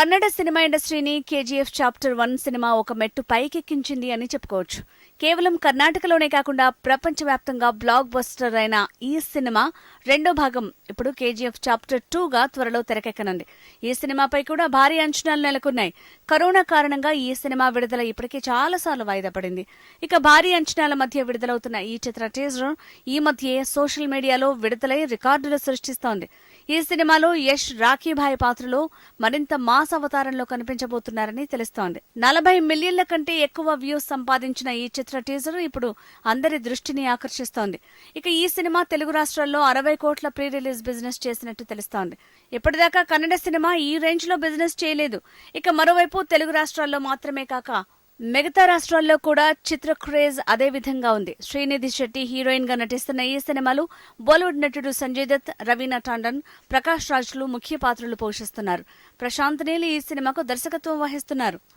Kannada cinema ఇండస్ట్రీని KGF chapter one cinema ఒక మెట్టు పైకెక్కించింది అని చెప్పుకోవచ్చు. కేవలం కర్ణాటకలోనే కాకుండా ప్రపంచవ్యాప్తంగా బ్లాక్ బస్టర్ అయిన ఈ సినిమా రెండో భాగం ఇప్పుడు కేజీఎఫ్ చాప్టర్ టూ గా త్వరలో తెరకెక్కనుంది. ఈ సినిమాపై కూడా భారీ అంచనాలు నెలకొన్నాయి. కరోనా కారణంగా ఈ సినిమా విడుదల ఇప్పటికే చాలా సార్లు వాయిదా పడింది. ఇక భారీ అంచనాల మధ్య విడుదలవుతున్న ఈ చిత్ర టీజర్ ఈ మధ్యే సోషల్ మీడియాలో విడుదలై రికార్డులు సృష్టిస్తోంది. ఈ సినిమాలో యష్ రాఖీభాయ్ పాత్రలో మరింత మాస్ అవతారంలో కనిపించబోతున్నారని తెలుస్తోంది. నలభై మిలియన్ల కంటే ఎక్కువ వ్యూస్ సంపాదించిన ఈ చిత్ర టీజర్ ఇప్పుడు అందరి దృష్టిని ఆకర్షిస్తోంది. ఇక ఈ సినిమా తెలుగు రాష్ట్రాల్లో అరవై కోట్ల ప్రీ రిలీజ్ బిజినెస్ చేసినట్టు తెలుస్తోంది. ఇప్పటిదాకా కన్నడ సినిమా ఈ రేంజ్లో బిజినెస్ చేయలేదు. ఇక మరోవైపు తెలుగు రాష్ట్రాల్లో మాత్రమే కాక మిగతా రాష్ట్రాల్లో కూడా చిత్ర క్రేజ్ అదే విధంగా ఉంది. శ్రీనిధి శెట్టి హీరోయిన్గా నటిస్తున్న ఈ సినిమాలో బాలీవుడ్ నటుడు సంజయ్ దత్ రవీనా టాండన్ ప్రకాష్ రాజ్లు ముఖ్య పాత్రలు పోషిస్తున్నారు. ప్రశాంత్ నీల్ ఈ సినిమాకు దర్శకత్వం వహిస్తున్నారు.